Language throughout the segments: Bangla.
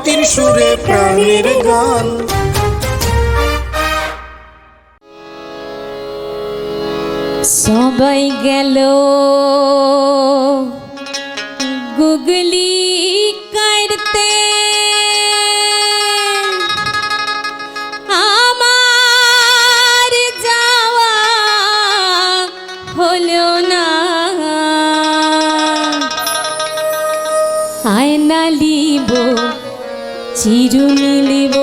মাটির সুরে প্রাণের গান। সবাই গেল গুগলি কাটতে। চির মিলিব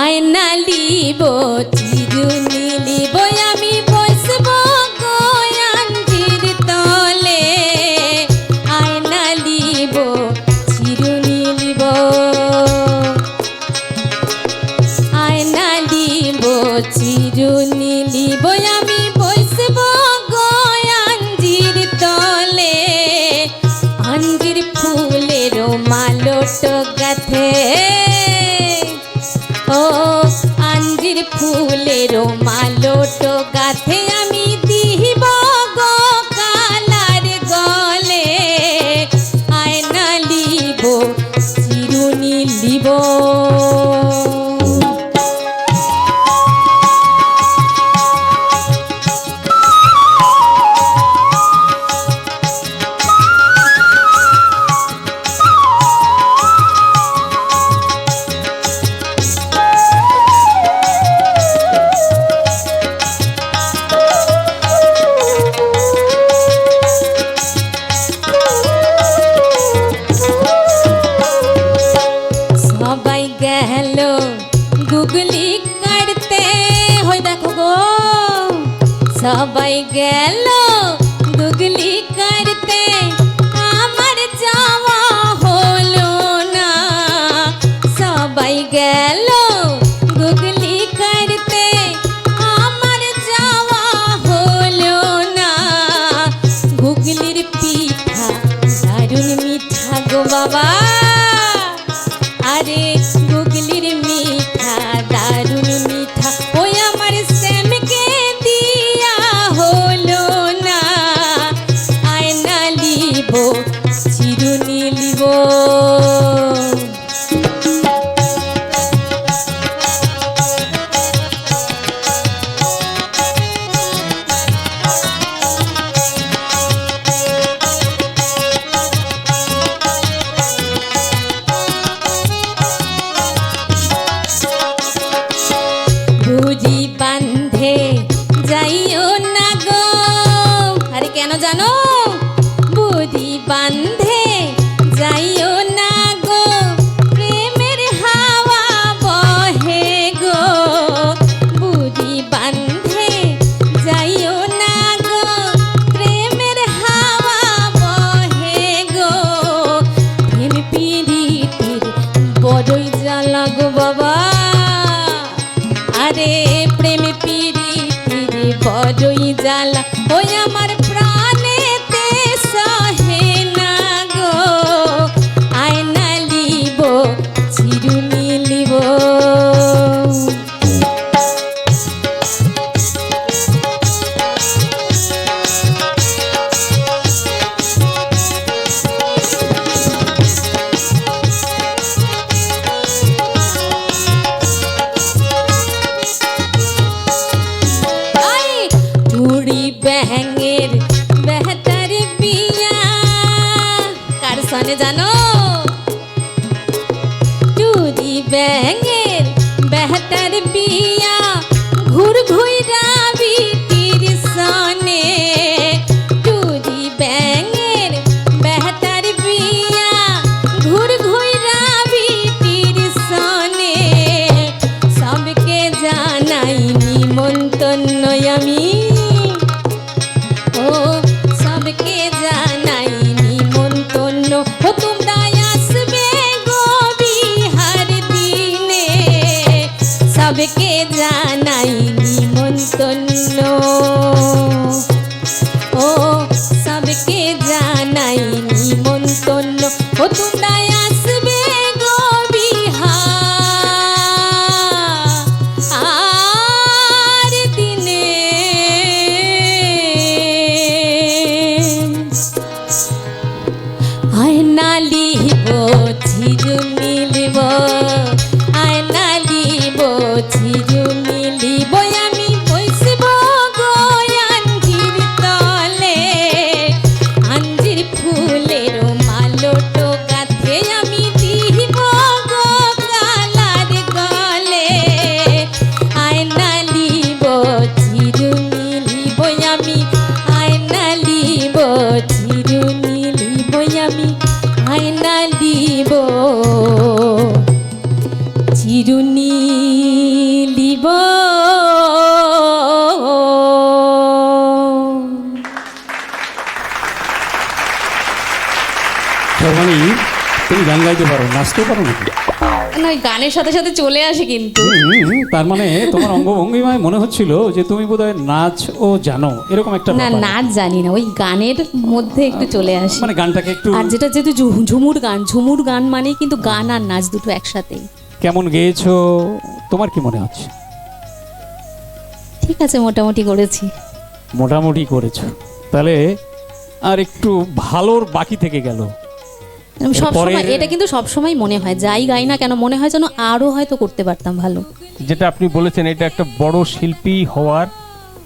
আয়না লিব রঞ্জির ফুলেরও মালট গাথে। ও আঞ্জির ফুলের ফুলেরও মালট গাথে। সবাই গেল দুগলি করতে। আমার যাওয়া হলো না। সবাই গেল দুগলি করতে। আমার যাওয়া হলো না। গুগলির পিঠা, দারুণ মিঠা গো বাবা। 哦 ব্যাঙে কে মানে তুমি গান গাইতে পারো নাচতে পারো নাকি? না ওই গানের সাথে সাথে চলে আসে কিন্তু। হুম, তার মানে তোমার অঙ্গভঙ্গিমায় মনে হচ্ছিল যে তুমি বোধহয় নাচ ও জানো এরকম একটা না ব্যাপার। নাচ জানি না ওই গানের মধ্যে একটু চলে আসে। মানে গানটাকে একটু আর যেটা যেহেতু ঝু- ঝুমুর গান ঝুমুর গান মানেই কিন্তু গান আর নাচ দুটো একসাথেই। কেমন গেয়েছো? তোমার কি মনে হচ্ছে? ঠিক আছে মোটামুটি করেছি। মোটামুটি করেছ। তাহলে আর একটু ভালোর বাকি থেকে গেল। সব সময় এটা কিন্তু সব সময় মনে হয়। যাই গাই না কেন মনে হয় যেন আরও হয়তো করতে পারতাম ভালো। যেটা আপনি বলেছেন এটা একটা বড় শিল্পী হওয়ার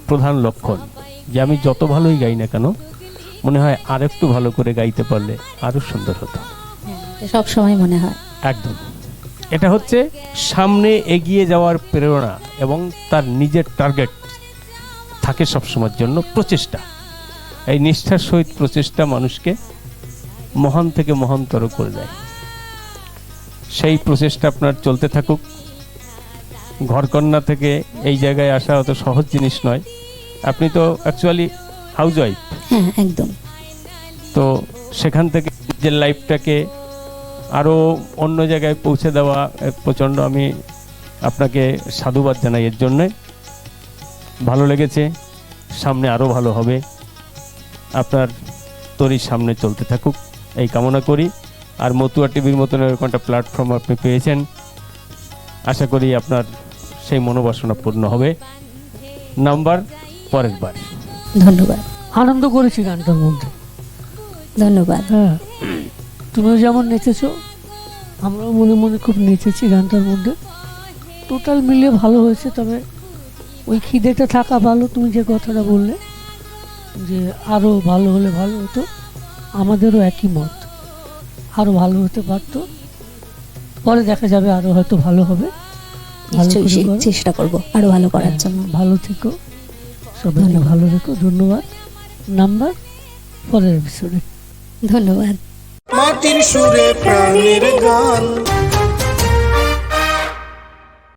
প্রধান লক্ষণ। যে আমি যত ভালোই গাই না কেন মনে হয় আর একটু ভালো করে গাইতে পারলে আরও সুন্দর হতো। সব সময় মনে হয়। একদম। এটা হচ্ছে সামনে এগিয়ে যাওয়ার প্রেরণা এবং তার নিজের টার্গেট থাকে সবসময়ের জন্য প্রচেষ্টা। এই নিষ্ঠার সহিত প্রচেষ্টা মানুষকে মহান থেকে মহানতর করে দেয়। সেই প্রচেষ্টা আপনার চলতে থাকুক। ঘরকন্যা থেকে এই জায়গায় আসা অত সহজ জিনিস নয়। আপনি তো অ্যাকচুয়ালি হাউস ওয়াইফ একদম। তো সেখান থেকে নিজের লাইফটাকে আরও অন্য জায়গায় পৌঁছে দেওয়া প্রচণ্ড আমি আপনাকে সাধুবাদ জানাই এর জন্যে। ভালো লেগেছে সামনে আরও ভালো হবে। আপনার তরির সামনে চলতে থাকুক এই কামনা করি। আর মতুয়া টিভির মতন এরকম একটা প্ল্যাটফর্ম আপনি পেয়েছেন আশা করি আপনার সেই মনোবাসনা পূর্ণ হবে। নাম্বার পরের বার। ধন্যবাদ। আনন্দ করেছি গানটার মধ্যে। ধন্যবাদ। হ্যাঁ। তুমিও যেমন নেচেছো আমরাও মনে মনে খুব নেচেছি গানটার মধ্যে। টোটাল মিলিয়ে ভালো হয়েছে তবে ওই খিদেটা থাকা ভালো তুমি যে কথাটা বললে যে আরও ভালো হলে ভালো হতো আমাদেরও একই মত। আরও ভালো হতে পারতো পরে দেখা যাবে আরও হয়তো ভালো হবে। চেষ্টা করব আরও ভালো করার হ্যাঁ, জন্য। ভালো থেকো সবাইকে ভালো রেখো ধন্যবাদ। নাম্বার পরের এপিসোডে ধন্যবাদ। মাটির সুরে প্রাণের গান।